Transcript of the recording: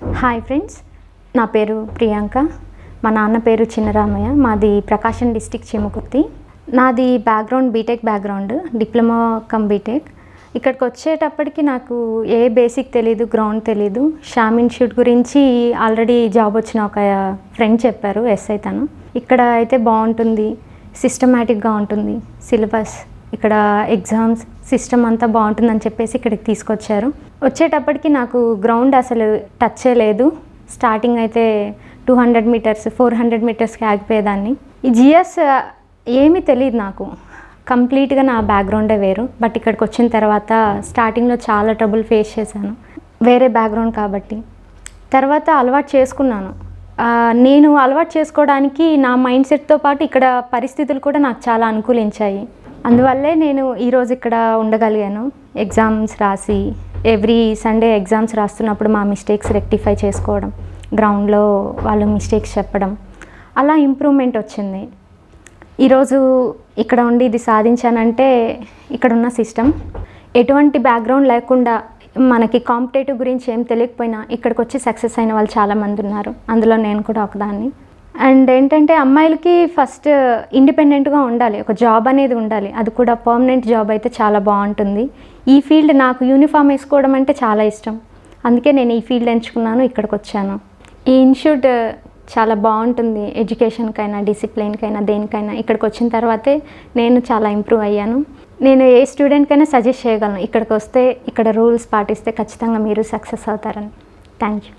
Hi friends నా పేరు ప్రియాంక. మా నాన్న పేరు చిన్నరామయ్య. మాది ప్రకాశం డిస్టిక్ చిముకుర్తి. నాది background B Tech background diploma cum B Tech ఇక్కడికి వచ్చేటప్పటికి నాకు ఏ బేసిక్ తెలీదు గ్రౌండ్ తెలీదు. షామ్ ఇన్స్టిట్యూట్ గురించి ఆల్రెడీ జాబ్ వచ్చిన ఒక ఫ్రెండ్ చెప్పారు ఎస్ఐ తను. ఇక్కడ అయితే బాగుంటుంది సిస్టమేటిక్గా ఉంటుంది సిలబస్ ఇక్కడ ఎగ్జామ్స్ సిస్టమ్ అంతా బాగుంటుందని చెప్పేసి ఇక్కడికి తీసుకొచ్చారు. వచ్చేటప్పటికి నాకు గ్రౌండ్ అసలు టచ్ లేదు. స్టార్టింగ్ అయితే two hundred metres four hundred మీటర్స్కి ఆగిపోయేదాన్ని. ఈ జిఎస్ ఏమీ తెలియదు నాకు. కంప్లీట్గా నా బ్యాక్గ్రౌండే వేరు. బట్ ఇక్కడికి వచ్చిన తర్వాత స్టార్టింగ్లో చాలా ట్రబుల్ ఫేస్ చేశాను. వేరే బ్యాక్గ్రౌండ్ కాబట్టి. తర్వాత అలవాటు చేసుకున్నాను. నేను అలవాటు చేసుకోవడానికి నా మైండ్ సెట్తో పాటు ఇక్కడ పరిస్థితులు కూడా నాకు చాలా అనుకూలించాయి. అందువల్లే నేను ఈరోజు ఇక్కడ ఉండగలిగాను. ఎగ్జామ్స్ రాసి ఎవ్రీ సండే ఎగ్జామ్స్ రాస్తున్నప్పుడు మా మిస్టేక్స్ రెక్టిఫై చేసుకోవడం గ్రౌండ్లో వాళ్ళు మిస్టేక్స్ చెప్పడం అలా ఇంప్రూవ్మెంట్ వచ్చింది. ఈరోజు ఇక్కడ ఉండి ఇది సాధించానంటే ఇక్కడ ఉన్న సిస్టమ్ ఎటువంటి బ్యాక్గ్రౌండ్ లేకుండా మనకి కాంపిటేటివ్ గురించి ఏం తెలియకపోయినా ఇక్కడికి వచ్చి సక్సెస్ అయిన వాళ్ళు చాలామంది ఉన్నారు. అందులో నేను కూడా ఒకదాన్ని. అండ్ ఏంటంటే అమ్మాయిలకి ఫస్ట్ ఇండిపెండెంట్గా ఉండాలి ఒక జాబ్ అనేది ఉండాలి. అది కూడా పర్మనెంట్ జాబ్ అయితే చాలా బాగుంటుంది. ఈ ఫీల్డ్ నాకు యూనిఫామ్ వేసుకోవడం అంటే చాలా ఇష్టం. అందుకే నేను ఈ ఫీల్డ్ ఎంచుకున్నాను ఇక్కడికి వచ్చాను ఈ ఇన్స్టిట్యూట్ చాలా బాగుంటుంది ఎడ్యుకేషన్కైనా డిసిప్లిన్కైనా దేనికైనా. ఇక్కడికి వచ్చిన తర్వాతే నేను చాలా ఇంప్రూవ్ అయ్యాను. నేను ఏ స్టూడెంట్కైనా సజెస్ట్ చేయగలను. ఇక్కడికి వస్తే ఇక్కడ రూల్స్ పాటిస్తే ఖచ్చితంగా మీరు సక్సెస్ అవుతారని. Thank you